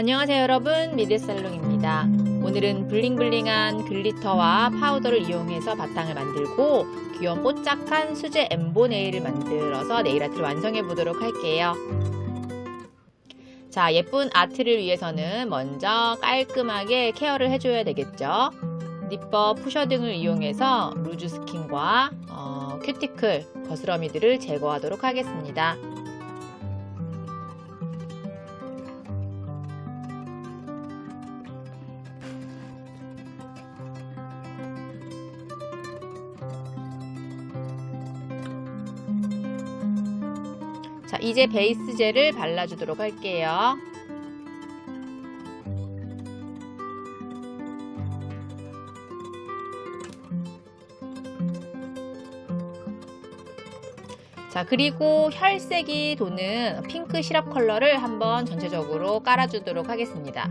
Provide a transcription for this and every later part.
안녕하세요 여러분. 미드살롱입니다. 오늘은 블링블링한 글리터와 파우더를 이용해서 바탕을 만들고 귀여운 뽀짝한 수제 엠보 네일을 만들어서 네일 아트를 완성해 보도록 할게요. 자 예쁜 아트를 위해서는 먼저 깔끔하게 케어를 해줘야 되겠죠? 니퍼 푸셔 등을 이용해서 루즈 스킨과 어, 큐티클 거스러미들을 제거하도록 하겠습니다 자, 이제 베이스 젤을 발라주도록 할게요. 자, 그리고 혈색이 도는 핑크 시럽 컬러를 한번 전체적으로 깔아주도록 하겠습니다.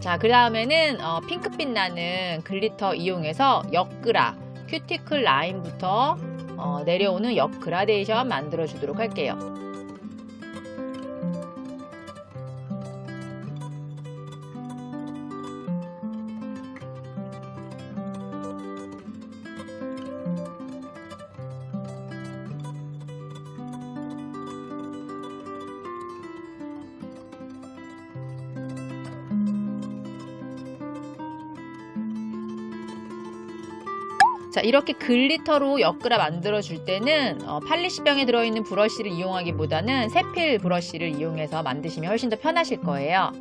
자, 그 다음에는 어, 핑크빛 나는 글리터 이용해서 엮그라 큐티클 라인부터 어, 내려오는 역 그라데이션 만들어 주도록 할게요. 자 이렇게 글리터로 엮으라 만들어 줄 때는 어, 팔리시병에 들어있는 브러쉬를 이용하기보다는 세필 브러쉬를 이용해서 만드시면 훨씬 더 편하실 거예요.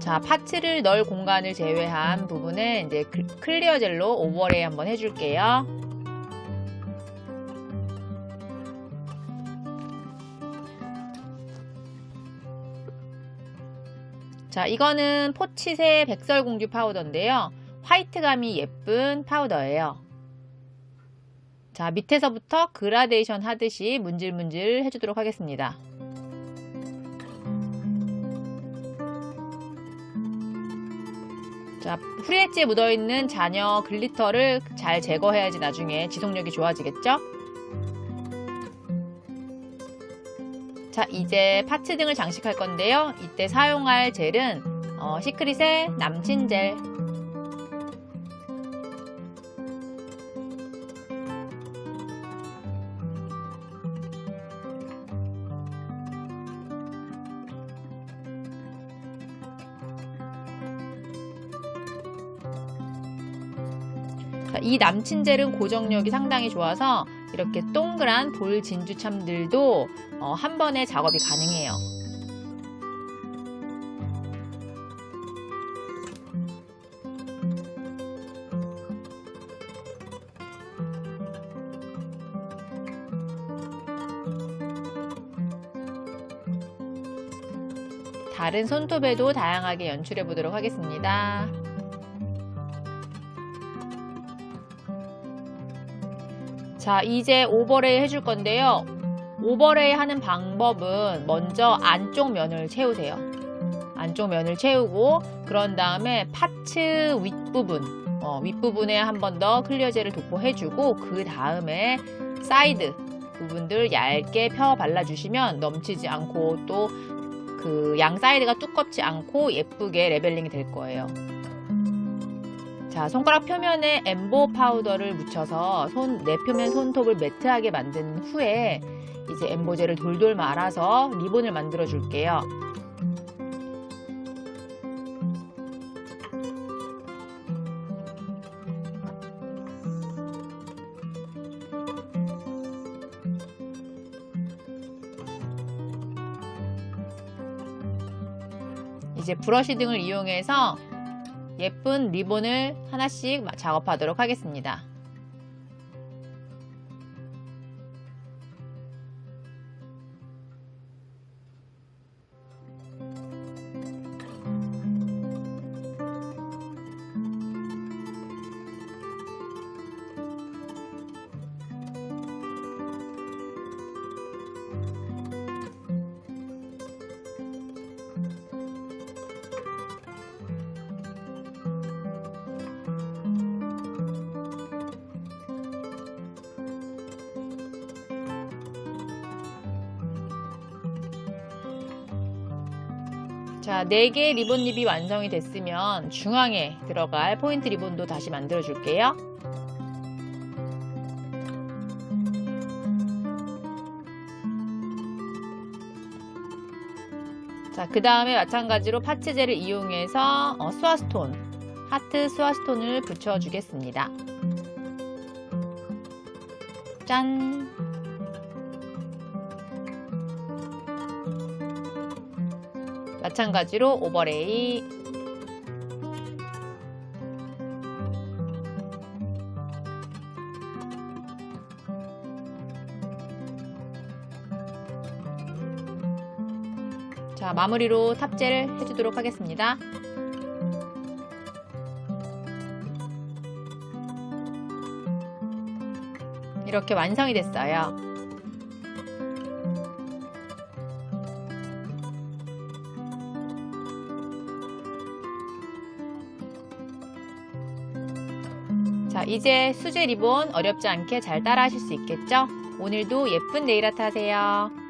자 파츠를 넣을 공간을 제외한 부분에 이제 클리어 젤로 오버레이 한번 해줄게요 자, 이거는 포치새 백설공주 파우더인데요. 화이트감이 예쁜 파우더예요. 자, 밑에서부터 그라데이션 하듯이 문질문질 해주도록 하겠습니다. 자, 프리엣지에 묻어있는 잔여 글리터를 잘 제거해야지 나중에 지속력이 좋아지겠죠? 자 이제 파츠 등을 장식할 건데요. 이때 사용할 젤은 어, 시크릿의 남친 젤. 자, 이 남친 젤은 고정력이 상당히 좋아서 이렇게 동그란 볼 진주참들도 어, 한 번에 작업이 가능해요. 다른 손톱에도 다양하게 연출해 보도록 하겠습니다. 자, 이제 오버레이 해줄 건데요. 오버레이 하는 방법은 먼저 안쪽 면을 채우세요. 안쪽 면을 채우고 그런 다음에 파츠 윗부분 어, 윗부분에 한 번 더 클리어젤을 도포해주고 그 다음에 사이드 부분들 얇게 펴 발라주시면 넘치지 않고 또 그 양 사이드가 두껍지 않고 예쁘게 레벨링이 될 거예요. 자, 손가락 표면에 엠보 파우더를 묻혀서 손, 내 표면 손톱을 매트하게 만든 후에 이제 엠보젤을 돌돌 말아서 리본을 만들어 줄게요. 이제 브러쉬 등을 이용해서 예쁜 리본을 하나씩 작업하도록 하겠습니다. 자, 4개의 리본잎이 완성이 됐으면 중앙에 들어갈 포인트 리본도 다시 만들어 줄게요. 자, 그 다음에 마찬가지로 파츠젤을 이용해서 어, 스와스톤, 하트 스와스톤을 붙여주겠습니다. 짠! 마찬가지로 오버레이 자 마무리로 탑재를 해주도록 하겠습니다. 이렇게 완성이 됐어요. 자, 이제 수제 리본 어렵지 않게 잘 따라 하실 수 있겠죠? 오늘도 예쁜 네일 아트 하세요.